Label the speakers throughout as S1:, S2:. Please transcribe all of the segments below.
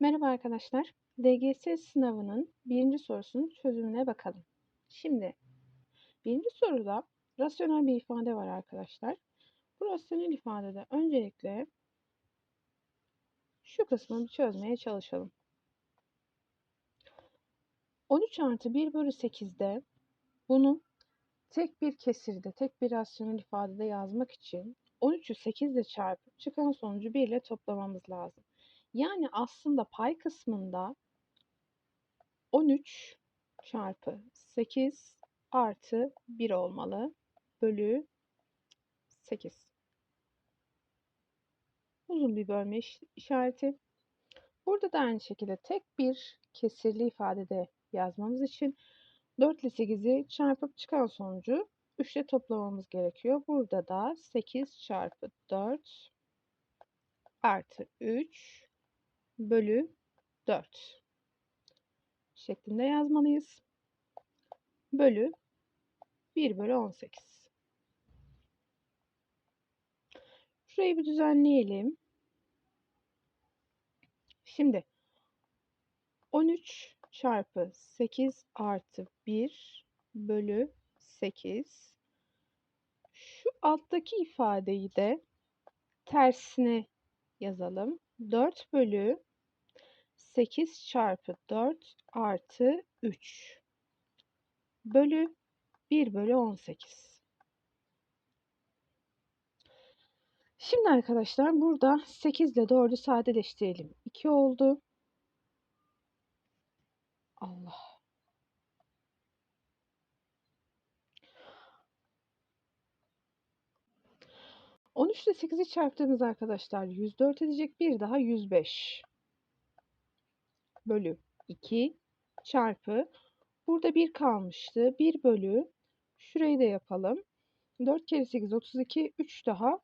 S1: Merhaba arkadaşlar. DGS sınavının birinci sorusunun çözümüne bakalım. Şimdi birinci soruda rasyonel bir ifade var arkadaşlar. Bu rasyonel ifadede öncelikle şu kısmını bir çözmeye çalışalım. 13 artı 1 bölü 8'de bunu tek bir kesirde, tek bir rasyonel ifadede yazmak için 13'ü 8 ile çarpıp çıkan sonucu 1 ile toplamamız lazım. Yani aslında pay kısmında 13 çarpı 8 artı 1 olmalı. Bölü 8. Uzun bir bölme işareti. Burada da aynı şekilde tek bir kesirli ifadede yazmamız için 4 ile 8'i çarpıp çıkan sonucu 3 ile toplamamız gerekiyor. Burada da 8 çarpı 4 artı 3 bölü 4 şeklinde yazmalıyız. Bölü 1 bölü 18. Şurayı bir düzenleyelim. Şimdi 13 çarpı 8 artı 1 bölü 8. Şu alttaki ifadeyi de tersine yazalım. 4 bölü 8 çarpı 4 artı 3 bölü 1 bölü 18. Şimdi arkadaşlar burada 8 ile 4'ü sadeleştirelim. 2 oldu. Allah. On ile 8'i çarptığımız arkadaşlar 104 edecek. Bir daha 105 bölü 2 çarpı burada 1 kalmıştı. 1 bölü şurayı da yapalım. 4 kere 8 32 3 daha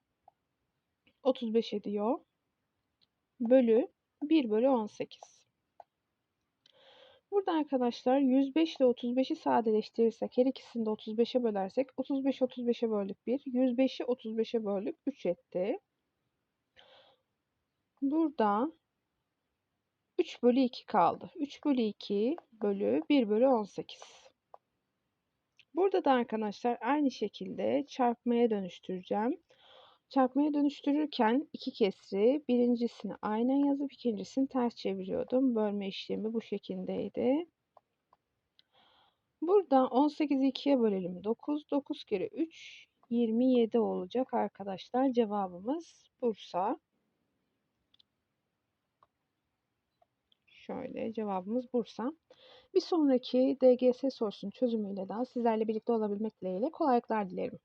S1: 35 ediyor. Bölü 1 bölü 18. Burada arkadaşlar 105 ile 35'i sadeleştirirsek her ikisini de 35'e bölersek 35 35'e böldük 1. 105'i 35'e böldük 3 etti. Burada 3 bölü 2 kaldı. 3 bölü 2 bölü 1 bölü 18. Burada da arkadaşlar aynı şekilde çarpmaya dönüştüreceğim. Çarpmaya dönüştürürken iki kesri birincisini aynen yazıp ikincisini ters çeviriyordum. Bölme işlemi bu şekildeydi. Burada 18'i 2'ye bölelim. 9. 9 kere 3 27 olacak arkadaşlar. Cevabımız Bursa. Şöyle cevabımız Bursa. Bir sonraki DGS sorusunun çözümüyle daha sizlerle birlikte olabilmek dileğiyle kolaylıklar dilerim.